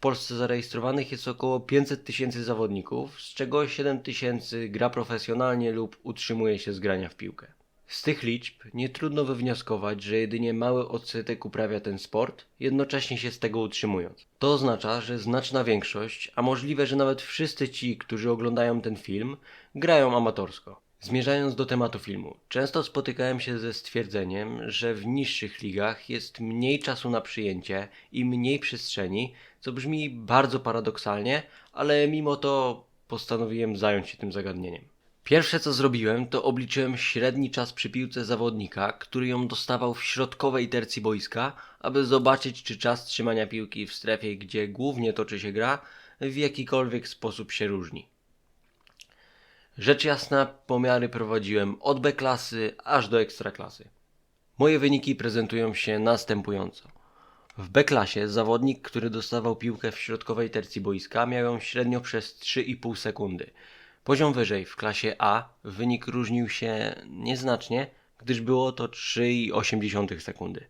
Polsce zarejestrowanych jest około 500 tysięcy zawodników, z czego 7 tysięcy gra profesjonalnie lub utrzymuje się z grania w piłkę. Z tych liczb nie trudno wywnioskować, że jedynie mały odsetek uprawia ten sport, jednocześnie się z tego utrzymując. To oznacza, że znaczna większość, a możliwe, że nawet wszyscy ci, którzy oglądają ten film, grają amatorsko. Zmierzając do tematu filmu, często spotykałem się ze stwierdzeniem, że w niższych ligach jest mniej czasu na przyjęcie i mniej przestrzeni, co brzmi bardzo paradoksalnie, ale mimo to postanowiłem zająć się tym zagadnieniem. Pierwsze co zrobiłem, to obliczyłem średni czas przy piłce zawodnika, który ją dostawał w środkowej tercji boiska, aby zobaczyć, czy czas trzymania piłki w strefie, gdzie głównie toczy się gra, w jakikolwiek sposób się różni. Rzecz jasna, pomiary prowadziłem od B klasy aż do ekstraklasy. Moje wyniki prezentują się następująco. W B klasie zawodnik, który dostawał piłkę w środkowej tercji boiska, miał ją średnio przez 3,5 sekundy. Poziom wyżej w klasie A wynik różnił się nieznacznie, gdyż było to 3,8 sekundy.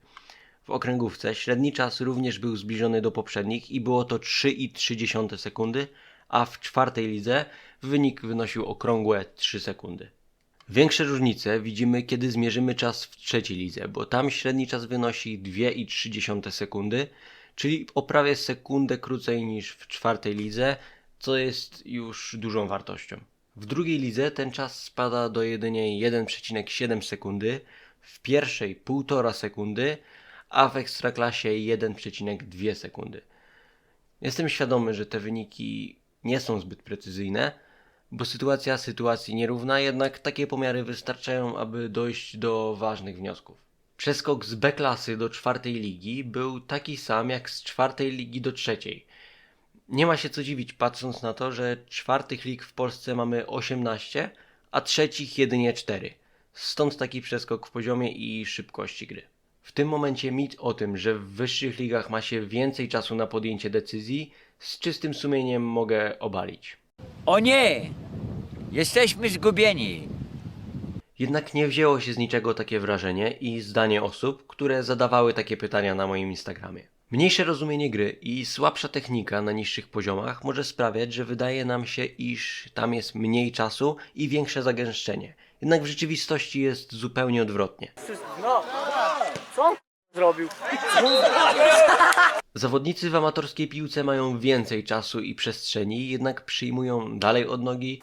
W okręgówce średni czas również był zbliżony do poprzednich i było to 3,3 sekundy, a w czwartej lidze wynik wynosił okrągłe 3 sekundy. Większe różnice widzimy, kiedy zmierzymy czas w trzeciej lidze, bo tam średni czas wynosi 2,3 sekundy, czyli o prawie sekundę krócej niż w czwartej lidze, co jest już dużą wartością. W drugiej lidze ten czas spada do jedynie 1,7 sekundy, w pierwszej 1,5 sekundy, a w ekstraklasie 1,2 sekundy. Jestem świadomy, że te wyniki nie są zbyt precyzyjne, bo sytuacja sytuacji nierówna, jednak takie pomiary wystarczają, aby dojść do ważnych wniosków. Przeskok z B klasy do czwartej ligi był taki sam jak z czwartej ligi do trzeciej. Nie ma się co dziwić, patrząc na to, że czwartych lig w Polsce mamy 18, a trzecich jedynie 4. Stąd taki przeskok w poziomie i szybkości gry. W tym momencie mit o tym, że w wyższych ligach ma się więcej czasu na podjęcie decyzji, z czystym sumieniem mogę obalić. O nie! Jesteśmy zgubieni. Jednak nie wzięło się z niczego takie wrażenie i zdanie osób, które zadawały takie pytania na moim Instagramie. Mniejsze rozumienie gry i słabsza technika na niższych poziomach może sprawiać, że wydaje nam się, iż tam jest mniej czasu i większe zagęszczenie. Jednak w rzeczywistości jest zupełnie odwrotnie. No, zrobił? Zawodnicy w amatorskiej piłce mają więcej czasu i przestrzeni, jednak przyjmują dalej od nogi.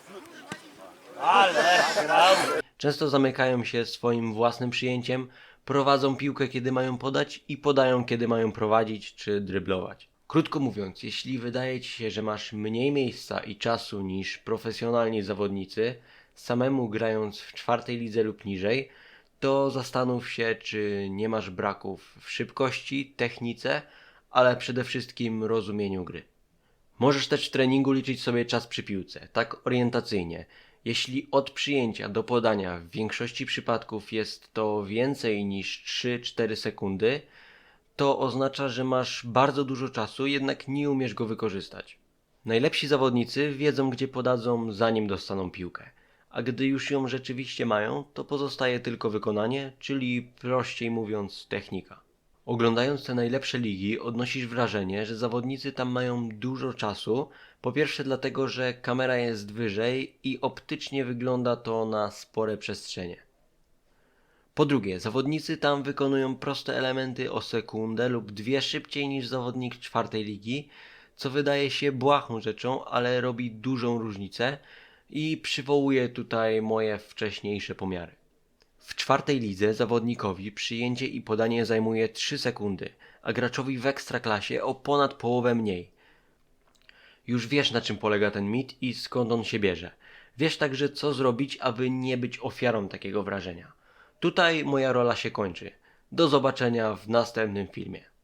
Często zamykają się swoim własnym przyjęciem, prowadzą piłkę kiedy mają podać i podają kiedy mają prowadzić czy dryblować. Krótko mówiąc, jeśli wydaje ci się, że masz mniej miejsca i czasu niż profesjonalni zawodnicy, samemu grając w czwartej lidze lub niżej, to zastanów się, czy nie masz braków w szybkości, technice, ale przede wszystkim rozumieniu gry. Możesz też w treningu liczyć sobie czas przy piłce, tak orientacyjnie. Jeśli od przyjęcia do podania w większości przypadków jest to więcej niż 3-4 sekundy, to oznacza, że masz bardzo dużo czasu, jednak nie umiesz go wykorzystać. Najlepsi zawodnicy wiedzą, gdzie podadzą, zanim dostaną piłkę, a gdy już ją rzeczywiście mają, to pozostaje tylko wykonanie, czyli prościej mówiąc, technika. Oglądając te najlepsze ligi, odnosisz wrażenie, że zawodnicy tam mają dużo czasu. Po pierwsze, dlatego, że kamera jest wyżej i optycznie wygląda to na spore przestrzenie. Po drugie, zawodnicy tam wykonują proste elementy o sekundę lub dwie szybciej niż zawodnik czwartej ligi, co wydaje się błahą rzeczą, ale robi dużą różnicę i przywołuje tutaj moje wcześniejsze pomiary. W czwartej lidze zawodnikowi przyjęcie i podanie zajmuje 3 sekundy, a graczowi w ekstraklasie o ponad połowę mniej. Już wiesz na czym polega ten mit i skąd on się bierze. Wiesz także co zrobić, aby nie być ofiarą takiego wrażenia. Tutaj moja rola się kończy. Do zobaczenia w następnym filmie.